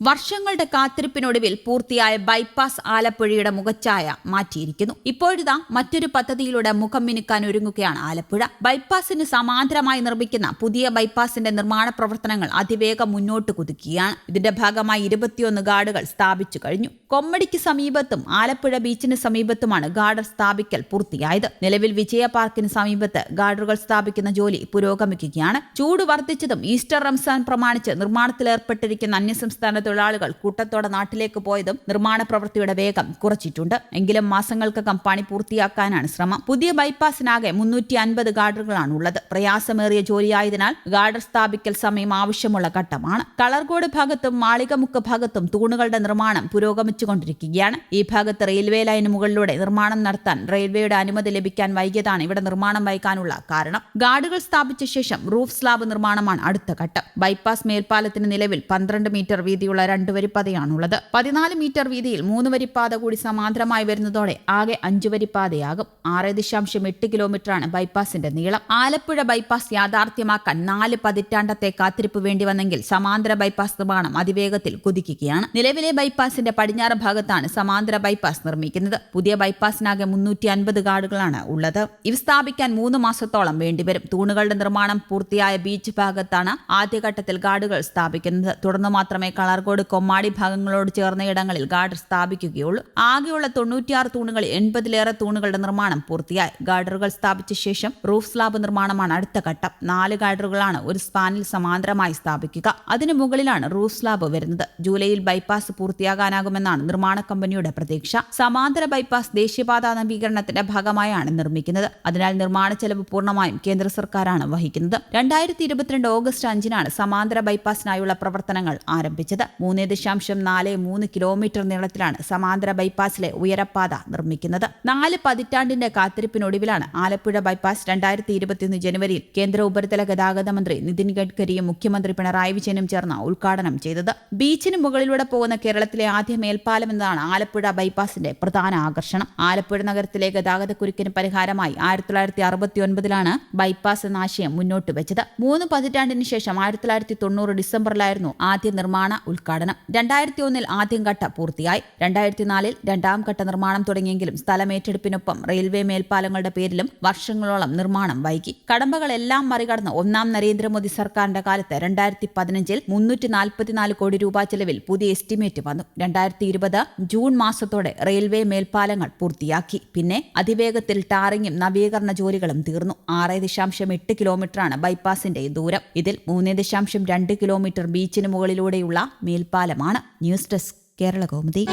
വർഷങ്ങളുടെ കാത്തിരിപ്പിനൊടുവിൽ പൂർത്തിയായ ബൈപ്പാസ് ആലപ്പുഴയുടെ മുഖച്ഛായ മാറ്റിയിരിക്കുന്നു. ഇപ്പോഴിതാ മറ്റൊരു പദ്ധതിയിലൂടെ മുഖം മിനുക്കാൻ ഒരുങ്ങുകയാണ് ആലപ്പുഴ. ബൈപ്പാസിന് സമാന്തരമായി നിർമ്മിക്കുന്ന പുതിയ ബൈപ്പാസിന്റെ നിർമ്മാണ പ്രവർത്തനങ്ങൾ അതിവേഗം മുന്നോട്ട് കുതിക്കുകയാണ്. ഇതിന്റെ ഭാഗമായി ഇരുപത്തിയൊന്ന് ഗാർഡുകൾ സ്ഥാപിച്ചു കഴിഞ്ഞു. കൊമ്മടിക്ക് സമീപത്തും ആലപ്പുഴ ബീച്ചിന് സമീപത്തുമാണ് ഗാർഡർ സ്ഥാപിക്കൽ പൂർത്തിയായത്. നിലവിൽ വിജയ പാർക്കിന് സമീപത്ത് ഗാർഡറുകൾ സ്ഥാപിക്കുന്ന ജോലി പുരോഗമിക്കുകയാണ്. ചൂട് വർദ്ധിച്ചതും ഈസ്റ്റർ റംസാൻ പ്രമാണിച്ച് നിർമ്മാണത്തിലേർപ്പെട്ടിരിക്കുന്ന അന്യസംസ്ഥാന തൊഴിലാളികൾ കൂട്ടത്തോടെ നാട്ടിലേക്ക് പോയതും നിർമ്മാണ പ്രവൃത്തിയുടെ വേഗം കുറച്ചിട്ടുണ്ട്. എങ്കിലും മാസങ്ങൾക്കകം പണി പൂർത്തിയാക്കാനാണ് ശ്രമം. പുതിയ ബൈപ്പാസിനാകെ മുന്നൂറ്റി അൻപത് ഗാർഡറുകളാണ് ഉള്ളത് പ്രയാസമേറിയ ജോലിയായതിനാൽ ഗാർഡർ സ്ഥാപിക്കൽ സമയം ആവശ്യമുള്ള ഘട്ടമാണ്. കളർകോട് ഭാഗത്തും മാളികമുക്ക് ഭാഗത്തും തൂണുകളുടെ നിർമ്മാണം പുരോഗമിച്ചുകൊണ്ടിരിക്കുകയാണ്. ഈ ഭാഗത്ത് റെയിൽവേ ലൈന് മുകളിലൂടെ നിർമ്മാണം നടത്താൻ റെയിൽവേയുടെ അനുമതി ലഭിക്കാൻ വൈകിയതാണ് ഇവിടെ നിർമ്മാണം വൈകാനുള്ള കാരണം. ഗാർഡുകൾ സ്ഥാപിച്ച ശേഷം റൂഫ് സ്ലാബ് നിർമ്മാണമാണ് അടുത്ത ഘട്ടം. ബൈപ്പാസ് മേൽപ്പാലത്തിന് നിലവിൽ പന്ത്രണ്ട് മീറ്റർ വീതിയുള്ള രണ്ട് വരിപ്പാതയാണുള്ളത്. പതിനാല് മീറ്റർ വീതിയിൽ മൂന്ന് വരിപ്പാത കൂടി സമാന്തരമായി വരുന്നതോടെ ആകെ അഞ്ചു വരിപ്പാതയാകും. ആറ് ദശാംശം എട്ട് കിലോമീറ്ററാണ് ബൈപ്പാസിന്റെ നീളം. ആലപ്പുഴ ബൈപ്പാസ് യാഥാർത്ഥ്യമാക്കാൻ നാല് പതിറ്റാണ്ടത്തെ കാത്തിരിപ്പ് വേണ്ടി വന്നെങ്കിൽ സമാന്തര ബൈപ്പാസ് നിർമ്മാണം അതിവേഗത്തിൽ കുതിക്കുകയാണ്. നിലവിലെ ബൈപ്പാസിന്റെ പടിഞ്ഞാറ് ഭാഗത്താണ് സമാന്തര ബൈപ്പാസ് നിർമ്മിക്കുന്നത്. പുതിയ ബൈപ്പാസിനാകെ മുന്നൂറ്റി അൻപത് കാർഡുകളാണ് ഉള്ളത്. ഇവ സ്ഥാപിക്കാൻ മൂന്ന് മാസത്തോളം വേണ്ടിവരും. തൂണുകളുടെ നിർമ്മാണം പൂർത്തിയായ ബീച്ച് ഭാഗത്താണ് ആദ്യഘട്ടത്തിൽ ഗാർഡുകൾ സ്ഥാപിക്കുന്നത്. തുടർന്ന് മാത്രമേ കളർകോട് കൊമ്മാടി ഭാഗങ്ങളോട് ചേർന്ന ഇടങ്ങളിൽ ഗാർഡർ സ്ഥാപിക്കുകയുള്ളൂ. ആകെയുള്ള തൊണ്ണൂറ്റിയാറ് തൂണുകൾ എൺപതിലേറെ തൂണുകളുടെ നിർമ്മാണം പൂർത്തിയായി. ഗാർഡറുകൾ സ്ഥാപിച്ച ശേഷം റൂഫ് സ്ലാബ് നിർമ്മാണമാണ് അടുത്ത ഘട്ടം. നാല് ഗാർഡറുകളാണ് ഒരു സ്പാനിൽ സമാന്തരമായി സ്ഥാപിക്കുക. അതിനു മുകളിലാണ് റൂഫ് സ്ലാബ് വരുന്നത്. ജൂലൈയിൽ ബൈപ്പാസ് പൂർത്തിയാകാനാകുമെന്നാണ് നിർമ്മാണ കമ്പനിയുടെ പ്രതീക്ഷ. സമാന്തര ബൈപ്പാസ് ദേശീയപാത നവീകരണത്തിന്റെ ഭാഗമായാണ് നിർമ്മിക്കുന്നത്. അതിനാൽ നിർമ്മാണ ചെലവ് പൂർണമായും കേന്ദ്ര സർക്കാരാണ് വഹിക്കുന്നത്. രണ്ടായിരത്തി ഇരുപത്തിരണ്ട് ഓഗസ്റ്റ് അഞ്ചിനാണ് സമാന്തര ബൈപ്പാസിനായുള്ള പ്രവർത്തനങ്ങൾ ആരംഭിച്ചത്. മൂന്ന് ദശാംശം നാല് മൂന്ന് കിലോമീറ്റർ നീളത്തിലാണ് സമാന്തര ബൈപ്പാസിലെ ഉയരപ്പാത നിർമ്മിക്കുന്നത്. നാല് പതിറ്റാണ്ടിന്റെ കാത്തിരിപ്പിനൊടുവിലാണ് ആലപ്പുഴ ബൈപ്പാസ് രണ്ടായിരത്തി ഇരുപത്തിയൊന്ന് ജനുവരിയിൽ കേന്ദ്ര ഉപരിതല ഗതാഗത മന്ത്രി നിതിൻ ഗഡ്കരിയും മുഖ്യമന്ത്രി പിണറായി വിജയനും ചേർന്ന് ഉദ്ഘാടനം ചെയ്തത്. ബീച്ചിന് മുകളിലൂടെ പോകുന്ന കേരളത്തിലെ ആദ്യ മേൽപ്പാലം എന്നതാണ് ആലപ്പുഴ ബൈപ്പാസിന്റെ പ്രധാന ആകർഷണം. ആലപ്പുഴ നഗരത്തിലെ ഗതാഗത കുരുക്കിന് പരിഹാരമായി ആയിരത്തി തൊള്ളായിരത്തി അറുപത്തി ബൈപ്പാസ് എന്ന ആശയം മുന്നോട്ട് വെച്ചത്. മൂന്ന് പതിറ്റാണ്ടിന് ശേഷം ആയിരത്തി തൊള്ളായിരത്തി തൊണ്ണൂറ് ഡിസംബറിലായിരുന്നു ആദ്യ നിർമ്മാണ ഉദ്ഘാടനം രണ്ടായിരത്തി ഒന്നിൽ ആദ്യംഘട്ട പൂർത്തിയായി. രണ്ടായിരത്തി നാലിൽ രണ്ടാം ഘട്ട നിർമ്മാണം തുടങ്ങിയെങ്കിലും സ്ഥലമേറ്റെടുപ്പിനൊപ്പം റെയിൽവേ മേൽപ്പാലങ്ങളുടെ പേരിലും വർഷങ്ങളോളം നിർമ്മാണം വൈകി. കടമ്പകളെല്ലാം മറികടന്ന് ഒന്നാം നരേന്ദ്രമോദി സർക്കാരിന്റെ കാലത്ത് രണ്ടായിരത്തി പതിനഞ്ചിൽ മുന്നൂറ്റി നാൽപ്പത്തിനാല് കോടി രൂപ ചെലവിൽ പുതിയ എസ്റ്റിമേറ്റ് വന്നു. രണ്ടായിരത്തി ഇരുപത് ജൂൺ മാസത്തോടെ റെയിൽവേ മേൽപ്പാലങ്ങൾ പൂർത്തിയാക്കി. പിന്നെ അതിവേഗത്തിൽ ടാറിങ്ങും നവീകരണ ജോലികളും തീർന്നു. ആറ് ദശാംശം എട്ട് കിലോമീറ്ററാണ് ബൈപ്പാസിന്റെ ദൂരം. ഇതിൽ മൂന്ന് ദശാംശം രണ്ട് കിലോമീറ്റർ ബീച്ചിന് മുകളിലൂടെയുള്ള മേൽപ്പാലമാണ്. News desk Kerala Kaumudi.